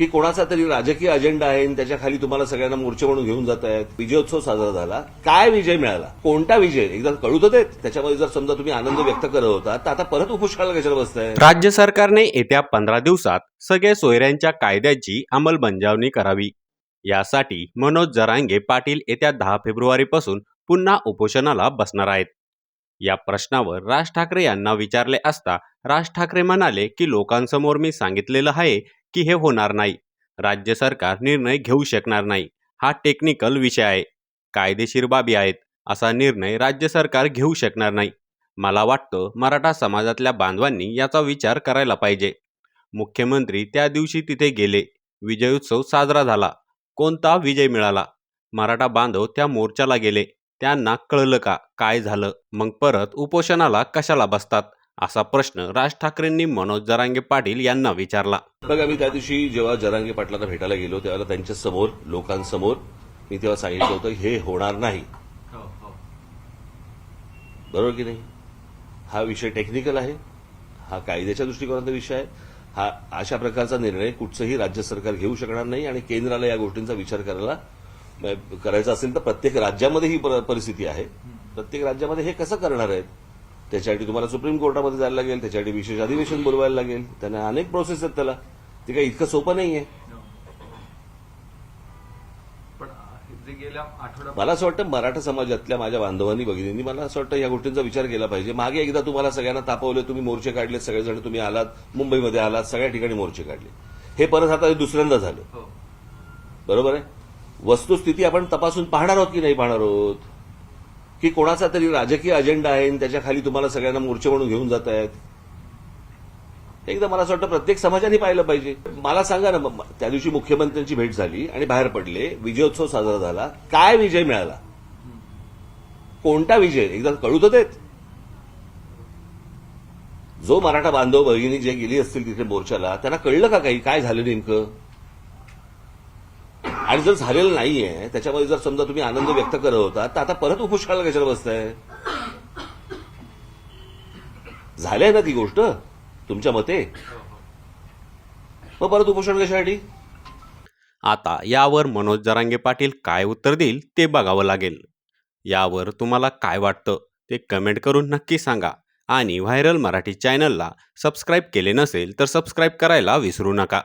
की कोणाचा तरी राजकीय अजेंडा आहे आणि त्याच्याखाली तुम्हाला सगळ्यांना मोर्चे म्हणून घेऊन जात आहेत. विजयोत्सव साजरा झाला. काय विजय मिळाला? कोणता विजय? एकदा कळू तर देत. त्याच्यामध्ये जर समजा तुम्ही आनंद व्यक्त करत होता तर आता परत उपोषणाला कशाला बसताय? राज्य सरकारने येत्या पंधरा दिवसात सगळे सोयऱ्यांच्या कायद्याची अंमलबजावणी करावी. यासाठी मनोज जरांगे पाटील येत्या दहा फेब्रुवारीपासून पुन्हा उपोषणाला बसणार आहेत. या प्रश्नावर राज ठाकरे यांना विचारले असता राज ठाकरे म्हणाले की लोकांसमोर मी सांगितलेलं आहे की हे होणार नाही. राज्य सरकार निर्णय घेऊ शकणार नाही. हा टेक्निकल विषय आहे. कायदेशीर बाबी आहेत. असा निर्णय राज्य सरकार घेऊ शकणार नाही. मला वाटतं मराठा समाजातल्या बांधवांनी याचा विचार करायला पाहिजे. मुख्यमंत्री त्या दिवशी तिथे गेले. विजयोत्सव साजरा झाला. कोणता विजय मिळाला? मराठा बांधव त्या मोर्चाला गेले. त्यांना कळलं का? काय झालं? मग परत उपोषणाला कशाला बसतात? असा प्रश्न राज ठाकरेंनी मनोज जरांगे पाटील यांना विचारला. बघा मी त्या दिवशी जेव्हा जरांगे पाटलांना भेटायला गेलो तेव्हा त्यांच्यासमोर लोकांसमोर मी तेव्हा सांगितलं होतं हे होणार नाही. बरोबर की नाही? हा विषय टेक्निकल आहे हा कायद्याच्या दृष्टिकोनाचा विषय आहे हा अशा प्रकारचा निर्णय कुठचंही राज्य सरकार घेऊ शकणार नाही आणि केंद्राला या गोष्टींचा विचार करायला करायचा असेल तर प्रत्येक राज्यामध्ये ही पर- परिस्थिती आहे. प्रत्येक राज्यामध्ये हे कसं करणार आहेत? त्याच्यासाठी तुम्हाला सुप्रीम कोर्टामध्ये जायला लागेल त्याच्यासाठी विशेष अधिवेशन बोलवायला लागेल. त्यांना अनेक प्रोसेस आहेत त्याला. ते काही इतकं सोपं गेल्या आठवड्या मला असं वाटतं मराठा समाजातल्या माझ्या बांधवांनी भगिनींनी मला असं वाटतं या गोष्टींचा विचार केला पाहिजे. मागे एकदा तुम्हाला सगळ्यांना तापवले तुम्ही मोर्चे काढले सगळेजण तुम्ही आलात मुंबईमध्ये आलात सगळ्या ठिकाणी मोर्चे काढले. हे परत आता दुसऱ्यांदा झालं. हो. बरोबर आहे? वस्तुस्थिती आपण तपासून पाहणार आहोत की नाही पाहणार आहोत? की कोणाचा तरी राजकीय अजेंडा आहे आणि त्याच्याखाली तुम्हाला सगळ्यांना मोर्चे म्हणून घेऊन जात आहेत. एकदा मला असं वाटतं प्रत्येक समाजाने पाहिलं पाहिजे. मला सांगा ना मग, त्या दिवशी मुख्यमंत्र्यांची भेट झाली आणि बाहेर पडले विजयोत्सव साजरा झाला काय विजय मिळाला? कोणता विजय? एकदा कळू तर देत. जो मराठा बांधव भगिनी जे गेली असतील तिथे मोर्चाला त्यांना कळलं का काही? काय झालं नेमकं? आणि जर झालेलं नाहीये त्याच्यामध्ये जर समजा तुम्ही आनंद व्यक्त करत होता तर आता परत उपोषणाला कशाला बसताय? झालंय ना ती गोष्ट? तुमच्या मते? मग परत उपोषण कशासाठी? आता यावर मनोज जरांगे पाटील काय उत्तर देईल ते बघावं लागेल. यावर तुम्हाला काय वाटतं ते कमेंट करून नक्की सांगा. आणि व्हायरल मराठी चॅनलला सबस्क्राईब केले नसेल तर सबस्क्राईब करायला विसरू नका.